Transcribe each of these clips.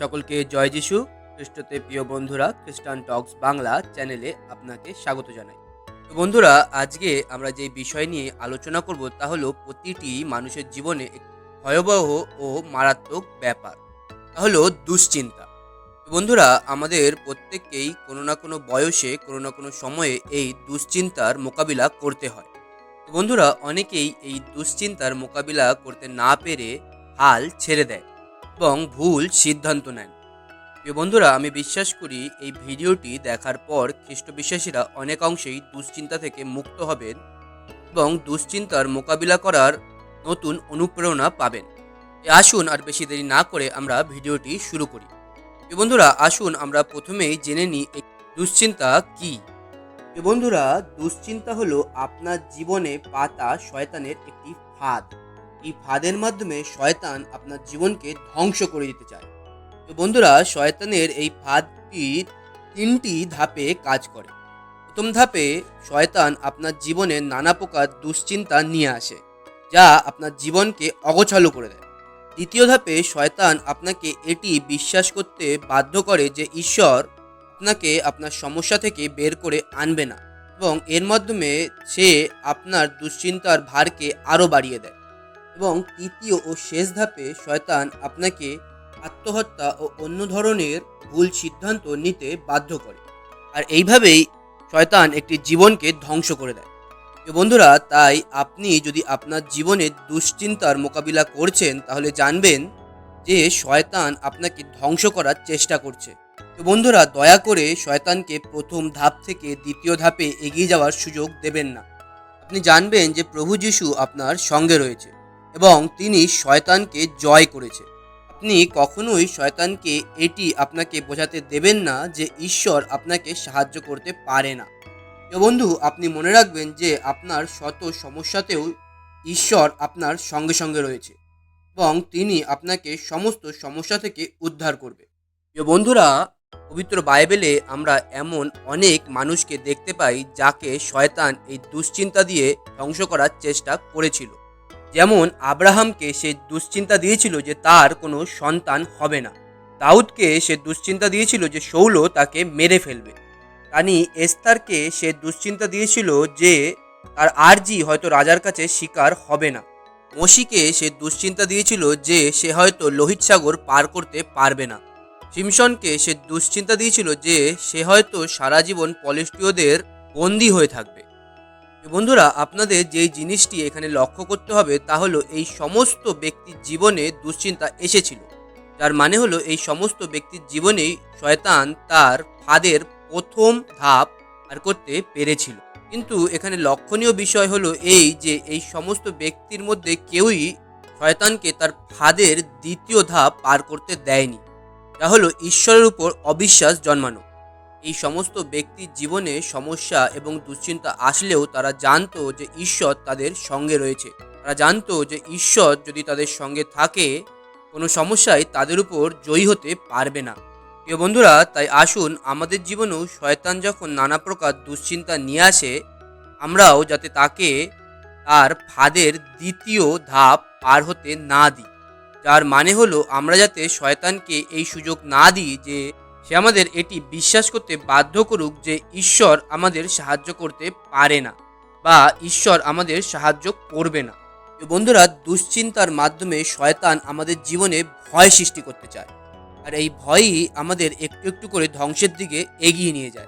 সকলকে জয় যিশু খ্রিস্টতে প্রিয় বন্ধুরা, খ্রিস্টান টক্স বাংলা চ্যানেলে আপনাকে স্বাগত জানাই। তো বন্ধুরা, আজকে আমরা যে বিষয় নিয়ে আলোচনা করব তা হলো প্রতিটি মানুষের জীবনে ভয়াবহ ও মারাত্মক ব্যাপার। তা হলো দুশ্চিন্তা। বন্ধুরা, আমাদের প্রত্যেককেই কোনো না কোনো বয়সে, কোনো না কোনো সময়ে এই দুশ্চিন্তার মোকাবিলা করতে হয়। তো বন্ধুরা, অনেকেই এই দুশ্চিন্তার মোকাবিলা করতে না পেরে হাল ছেড়ে দেয়। এবং ভুল সিদ্ধান্ত নেন। প্রিয় বন্ধুরা, আমি বিশ্বাস করি এই ভিডিওটি দেখার পর খ্রিস্ট বিশ্বাসীরা অনেক অংশেই দুশ্চিন্তা থেকে মুক্ত হবেন এবং দুশ্চিন্তার মোকাবিলা করার নতুন অনুপ্রেরণা পাবেন। আসুন আর বেশি দেরি না করে আমরা ভিডিওটি শুরু করি। বন্ধুরা, আসুন আমরা প্রথমেই জেনে নিই দুশ্চিন্তা কি। বন্ধুরা, দুশ্চিন্তা হলো আপনার জীবনে পাতা শয়তানের একটি ফাঁদ। এই ফাঁদের মাধ্যমে শয়তান আপনার জীবনকে ধ্বংস করে দিতে চায়। তো বন্ধুরা, শয়তানের এই ফাঁদটির তিনটি ধাপে কাজ করে। প্রথম ধাপে শয়তান আপনার জীবনে নানা প্রকার দুশ্চিন্তা নিয়ে আসে, যা আপনার জীবনকে অগোছালো করে দেয়। দ্বিতীয় ধাপে শয়তান আপনাকে এটি বিশ্বাস করতে বাধ্য করে যে ঈশ্বর আপনাকে আপনার সমস্যা থেকে বের করে আনবে না, এবং এর মাধ্যমে সে আপনার দুশ্চিন্তার ভারকে আরও বাড়িয়ে দেয়। এবং তৃতীয় ও শেষ ধাপে শয়তান আপনাকে আত্মহত্যা ও অন্য ধরনের ভুল সিদ্ধান্ত নিতে বাধ্য করে। আর এইভাবেই শয়তান একটি জীবনকে ধ্বংস করে দেয়। তো বন্ধুরা, তাই আপনি যদি আপনার জীবনে দুশ্চিন্তার মোকাবিলা করছেন, তাহলে জানবেন যে শয়তান আপনাকে ধ্বংস করার চেষ্টা করছে। তো বন্ধুরা, দয়া করে শয়তানকে প্রথম ধাপ থেকে দ্বিতীয় ধাপে এগিয়ে যাওয়ার সুযোগ দেবেন না। আপনি জানবেন যে প্রভু যিশু আপনার সঙ্গে রয়েছে। এবং তিনি শয়তানকে জয় করেছে। আপনি কখনোই শয়তানকে এটি আপনাকে বোঝাতে দেবেন না যে ঈশ্বর আপনাকে সাহায্য করতে পারে না। বন্ধু, আপনি মনে রাখবেন যে আপনার শত সমস্যাতেও ঈশ্বর আপনার সঙ্গে সঙ্গে রয়েছে এবং তিনি আপনাকে সমস্ত সমস্যা থেকে উদ্ধার করবে। প্রিয় বন্ধুরা, পবিত্র বাইবেলে আমরা এমন অনেক মানুষকে দেখতে পাই যাকে শয়তান এই দুশ্চিন্তা দিয়ে ধ্বংস করার চেষ্টা করেছিল। যেমন আব্রাহামকে সে দুশ্চিন্তা দিয়েছিল যে তার কোনো সন্তান হবে না, দাউদকে সে দুশ্চিন্তা দিয়েছিল যে শৌল তাকে মেরে ফেলবে। রানী এস্তারকে সে দুশ্চিন্তা দিয়েছিল যে তার আরজি হয়তো রাজার কাছে শিকার হবে না। মসিকে সে দুশ্চিন্তা দিয়েছিল যে সে হয়তো লোহিত সাগর পার করতে পারবে না। সিমসনকে সে দুশ্চিন্তা দিয়েছিল যে সে হয়তো সারা জীবন পলেষ্টীয়দের বন্দী হয়ে থাকবে। বন্ধুরা, আপনাদের যেই জিনিসটি এখানে লক্ষ্য করতে হবে তা হলো এই সমস্ত ব্যক্তির জীবনে দুশ্চিন্তা এসেছিল। যার মানে হলো এই সমস্ত ব্যক্তির জীবনেই শয়তান তার ফাঁদের প্রথম ধাপ পার করতে পেরেছিল। কিন্তু এখানে লক্ষণীয় বিষয় হলো এই যে এই সমস্ত ব্যক্তির মধ্যে কেউই শয়তানকে তার ফাঁদের দ্বিতীয় ধাপ পার করতে দেয়নি। যা হলো ঈশ্বরের উপর অবিশ্বাস জন্মানো। এই সমস্ত ব্যক্তির জীবনে সমস্যা এবং দুশ্চিন্তা আসলেও তারা জানতো যে ঈশ্বর তাদের সঙ্গে রয়েছে। তারা জানতো যে ঈশ্বর যদি তাদের সঙ্গে থাকে, কোনো সমস্যায় তাদের উপর জয়ী হতে পারবে না। প্রিয় বন্ধুরা, তাই আসুন আমাদের জীবনেও শয়তান যখন নানা প্রকার দুশ্চিন্তা নিয়ে আসে, আমরাও যাতে তাকে তার ফাঁদের দ্বিতীয় ধাপ পার হতে না দিই। যার মানে হলো আমরা যাতে শয়তানকে এই সুযোগ না দিই যে সে আমাদের এটি বিশ্বাস করতে বাধ্য করুক যে ঈশ্বর আমাদের সাহায্য করতে পারে না বা ঈশ্বর আমাদের সাহায্য করবে না। বন্ধুরা, দুশ্চিন্তার মাধ্যমে শয়তান আমাদের জীবনে ভয় সৃষ্টি করতে চায় আর এই ভয়ই আমাদের একটু একটু করে ধ্বংসের দিকে এগিয়ে নিয়ে যায়।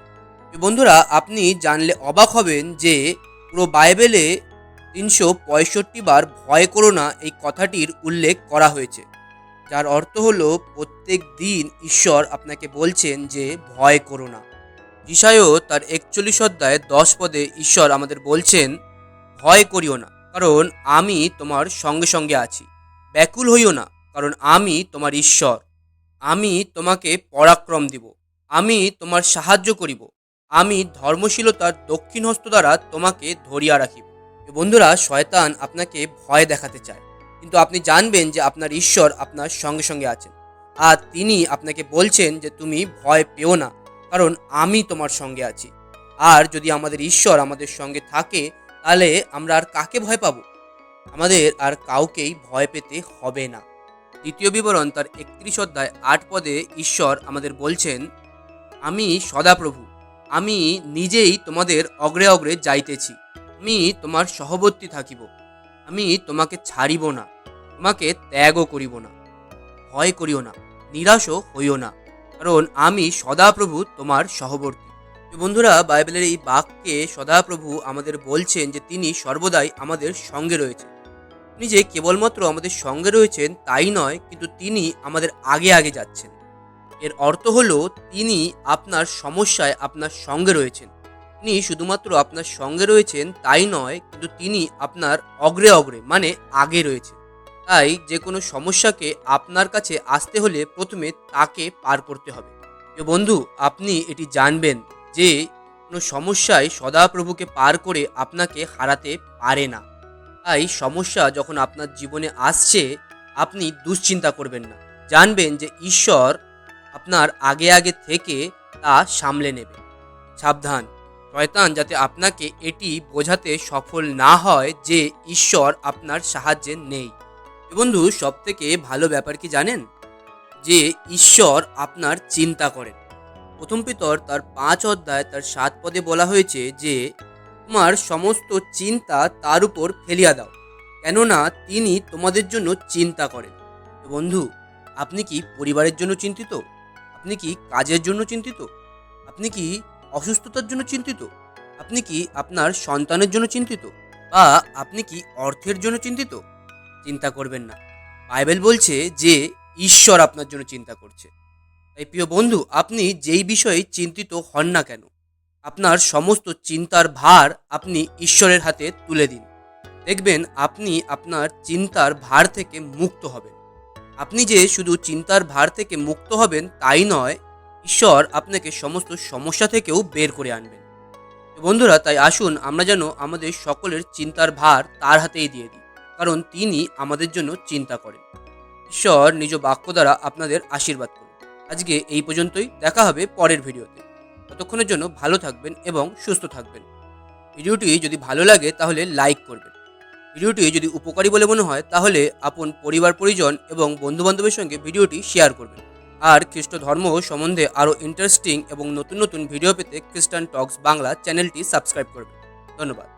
বন্ধুরা, আপনি জানলে অবাক হবেন যে পুরো বাইবেলে তিনশো পঁয়ষট্টি বার ভয় করো না এই কথাটির উল্লেখ করা হয়েছে। যার অর্থ হলো, প্রত্যেক দিন ঈশ্বর আপনাকে বলছেন যে, ভয় করো না। ঈশায়ও তার একচল্লিশ অধ্যায় দশ পদে ঈশ্বর আমাদের বলছেন, ভয় করিও না, কারণ আমি তোমার সঙ্গে সঙ্গে আছি। ব্যাকুল হইও না, কারণ আমি তোমার ঈশ্বর। আমি তোমাকে পরাক্রম দিব, আমি তোমার সাহায্য করিব, আমি ধর্মশীলতার দক্ষিণ হস্ত দ্বারা তোমাকে ধরিয়া রাখিব। বন্ধুরা, শয়তান আপনাকে ভয় দেখাতে চায়। কিন্তু আপনি জানবেন যে আপনার ঈশ্বর আপনার সঙ্গে সঙ্গে আছেন। আর তিনি আপনাকে বলছেন যে তুমি ভয় পেও না, কারণ আমি তোমার সঙ্গে আছি। আর যদি আমাদের ঈশ্বর আমাদের সঙ্গে থাকে, তাহলে আমরা আর কাকে ভয় পাবো? আমাদের আর কাউকেই ভয় পেতে হবে না। দ্বিতীয় বিবরণ তার একত্রিশ অধ্যায় আট পদে ঈশ্বর আমাদের বলছেন, আমি সদাপ্রভু, আমি নিজেই তোমাদের অগ্রে অগ্রে যাইতেছি। আমি তোমার সহবর্তী থাকিব। আমি তোমাকে ছাড়িব না, তোমাকে ত্যাগও করিব না, ভয় করিও না, নিরাশও হইও না, কারণ আমি সদাপ্রভু তোমার সহবর্তী। বন্ধুরা, বাইবেলের এই বাক্যে সদাপ্রভু আমাদের বলছেন যে তিনি সর্বদাই আমাদের সঙ্গে রয়েছেন। তিনি যে কেবলমাত্র আমাদের সঙ্গে রয়েছেন তাই নয়, কিন্তু তিনি আমাদের আগে আগে যাচ্ছেন। এর অর্থ হলো, তিনি আপনার সমস্যায় আপনার সঙ্গে রয়েছেন। তিনি শুধুমাত্র আপনার সঙ্গে রয়েছেন তাই নয়, কিন্তু তিনি আপনার অগ্রে অগ্রে মানে আগে রয়েছেন। তাই যে কোনো সমস্যাকে আপনার কাছে আসতে হলে প্রথমে তাকে পার করতে হবে। বন্ধু, আপনি এটি জানবেন যে কোনো সমস্যায় সদাপ্রভুকে পার করে আপনাকে হারাতে পারে না। তাই সমস্যা যখন আপনার জীবনে আসছে, আপনি দুশ্চিন্তা করবেন না। জানবেন যে ঈশ্বর আপনার আগে আগে থেকে তা সামলে নেবে। সাবধান। শয়তান যাতে আপনাকে এটি বোঝাতে সফল না হয় যে ঈশ্বর আপনার সাহায্যে নেই। বন্ধু সব থেকে ভালো ব্যাপার কি জানেন? যে ঈশ্বর আপনার চিন্তা করেন। প্রথম পিতর তার পাঁচ অধ্যায় তার সাত পদে বলা হয়েছে যে, তোমার সমস্ত চিন্তা তার উপর ফেলিয়া দাও, কেননা তিনি তোমাদের জন্য চিন্তা করেন। বন্ধু, আপনি কি পরিবারের জন্য চিন্তিত? আপনি কি কাজের জন্য চিন্তিত? আপনি কি অসুস্থতার জন্য চিন্তিত? আপনি কি আপনার সন্তানের জন্য চিন্তিত? বা আপনি কি অর্থের জন্য চিন্তিত? চিন্তা করবেন না। বাইবেল বলছে যে ঈশ্বর আপনার জন্য চিন্তা করছে। তাই প্রিয় বন্ধু, আপনি যেই বিষয়ে চিন্তিত হন না কেন, আপনার সমস্ত চিন্তার ভার আপনি ঈশ্বরের হাতে তুলে দিন। দেখবেন আপনি আপনার চিন্তার ভার থেকে মুক্ত হবেন। আপনি যে শুধু চিন্তার ভার থেকে মুক্ত হবেন তাই নয় ঈশ্বর আপনাকে সমস্ত সমস্যা থেকেও বের করে আনবেন। বন্ধুরা, তাই আসুন আমরা যেন আমাদের সকলের চিন্তার ভার তার হাতেই দিয়ে দিই, কারণ তিনি আমাদের জন্য চিন্তা করেন। ঈশ্বর নিজ বাক্য দ্বারা আপনাদের আশীর্বাদ করুন। আজকে এই পর্যন্তই, দেখা হবে পরের ভিডিওতে। ততক্ষণের জন্য ভালো থাকবেন এবং সুস্থ থাকবেন। ভিডিওটি যদি ভালো লাগে, তাহলে লাইক করবেন। ভিডিওটি যদি উপকারী বলে মনে হয়, তাহলে আপন পরিবার, পরিজন এবং বন্ধুবান্ধবের সঙ্গে ভিডিওটি শেয়ার করবেন। আর খ্রিস্ট ধর্ম সম্বন্ধে আরও ইন্টারেস্টিং এবং নতুন নতুন ভিডিও পেতে খ্রিস্টান টক্স বাংলা চ্যানেলটি সাবস্ক্রাইব করবে ধন্যবাদ।